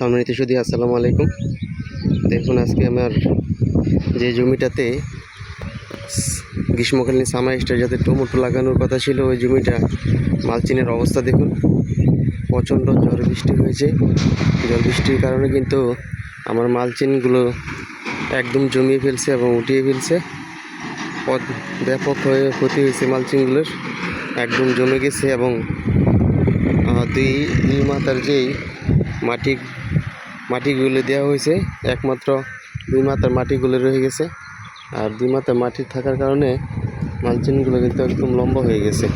সম্মানিত সুদী আসসালামু আলাইকুম। দেখুন, আজকে আমার যে জমিটাতে গ্রীষ্মকালীন সামার স্টার যাতে টমেটো লাগানোর কথা ছিল, ওই জমিটা মালচিনের অবস্থা দেখুন। প্রচণ্ড ঝড় বৃষ্টি হয়েছে। ঝড় বৃষ্টির কারণে কিন্তু আমার মালচিনগুলো একদম জমিয়ে ফেলছে এবং উঠিয়ে ফেলছে। পদ- ব্যাপক হয়ে ক্ষতি হয়েছে মালচিনগুলোর। একদম জমে গেছে এবং দুই দুই মাথার যেই মাটি, মাটিগুলো দেওয়া হয়েছে। একমাত্র দুই মাথার মাটিগুলো রয়ে গেছে। আর দুই মাথার মাটি থাকার কারণে মালচিনগুলো কিন্তু একদম লম্বা হয়ে গেছে।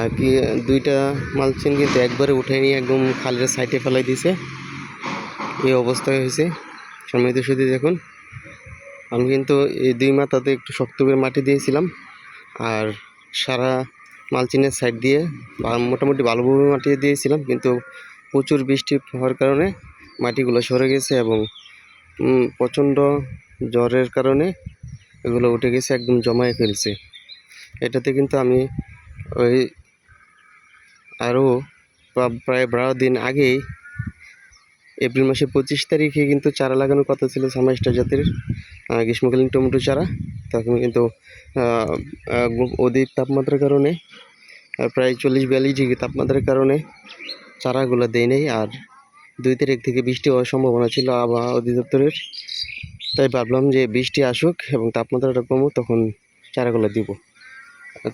আর কি, দুইটা মালচিন কিন্তু একবারে উঠে নিয়ে একদম খালের সাইডে ফেলাই দিয়েছে। এই অবস্থা হয়েছে। সময় তো শুধু দেখুন, আমি কিন্তু এই দুই মাথাতে একটু শক্ত করে মাটি দিয়েছিলাম। আর সারা মালচিনের সাইড দিয়ে মোটামুটি ভালোভাবে মাটি দিয়েছিলাম। কিন্তু প্রচুর বৃষ্টি হওয়ার কারণে মাটিগুলো সরে গেছে এবং প্রচণ্ড জ্বরের কারণে এগুলো উঠে গেছে, একদম জমায়ে ফেলছে। এটাতে কিন্তু আমি ওই আরও প্রায় বারো দিন আগেই এপ্রিল মাসের পঁচিশ তারিখে কিন্তু চারা লাগানোর কথা ছিল সামাইস্টার জাতের গ্রীষ্মকালীন টমেটো চারা। তখন কিন্তু অধিক তাপমাত্রার কারণে প্রায় চল্লিশ, বিয়াল্লিশ ডিগ্রি তাপমাত্রার কারণে চারাগুলো দেয় নেই আর দুই তারিখ থেকে বৃষ্টি হওয়ার সম্ভাবনা ছিল আবহাওয়া অধিদপ্তরের। তাই ভাবলাম যে বৃষ্টি আসুক এবং তাপমাত্রাটা কমুক, তখন চারাগুলো দিব।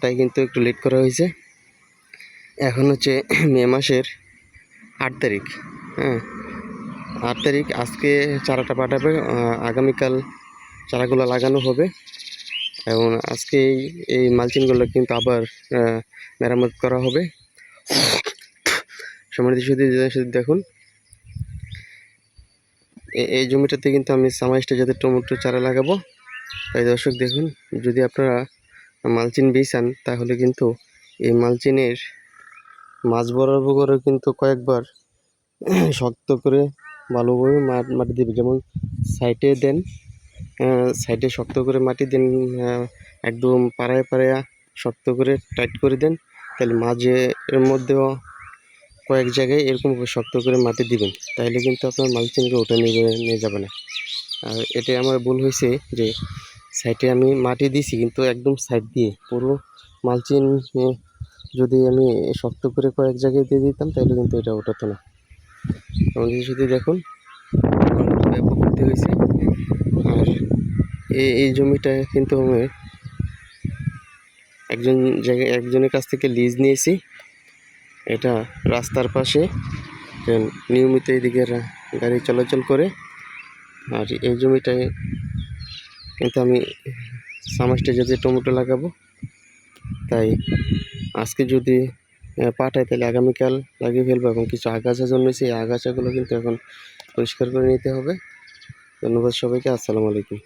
তাই কিন্তু একটু লেট করা হয়েছে। এখন হচ্ছে মে মাসের আট তারিখ হ্যাঁ। আট তারিখ আজকে চারাটা পাঠাবে আগামীকাল চারাগুলো লাগানো হবে। এবং আজকে এই- এই মালচিনগুলো কিন্তু আবার মেরামত করা হবে। সম্মানিত শুধু দেখুন। এই জমিটাতে কিন্তু আমি সামাইসটা যাতে টমেটো চারা লাগাবো। তাই দর্শক দেখুন, যদি আপনারা মালচিন বেচান তাহলে কিন্তু এই মালচিনের মাছ বরাবর করে কিন্তু কয়েকবার শক্ত করে ভালোভাবে মাটি দেবে। যেমন সাইডে দেন সাইডে শক্ত করে মাটি দেন একদম পাড়ায় পাড়ায় শক্ত করে টাইট করে দেন, তাহলে মাঝের মধ্যেও কয়েক জায়গায় এরকম শক্ত করে মাটি দিবেন তাহলে কিন্তু আপনার মালচিনকে ওটা নিয়ে নিয়ে যাবে না। আর এটাই আমার ভুল হয়েছে যে সাইডে আমি মাটি দিছি, কিন্তু একদম সাইড দিয়ে পুরো মালচিন যদি আমি শক্ত করে কয়েক জায়গায় দিয়ে দিতাম তাহলে কিন্তু এটা ওঠাতো না। আমাদের শুধু দেখুন ক্ষতি হয়েছে। আর এই এই জমিটা কিন্তু আমি একজন জায়গায়, একজনের কাছ থেকে লিজ নিয়েছি। এটা রাস্তার পাশে। নিয়মিত এদিকে গাড়ি চলাচল করে। আর এই জমিটায় কিন্তু আমি সামাজটা যদি টমেটো লাগাবো, তাই আজকে যদি পাঠাই, তাহলে আগামীকাল লাগিয়ে ফেলব এবং কিছু আগাছা জন্মেছে। এই আগাছাগুলো কিন্তু এখন পরিষ্কার করে নিতে হবে। ধন্যবাদ সবাইকে। আসসালামু আলাইকুম।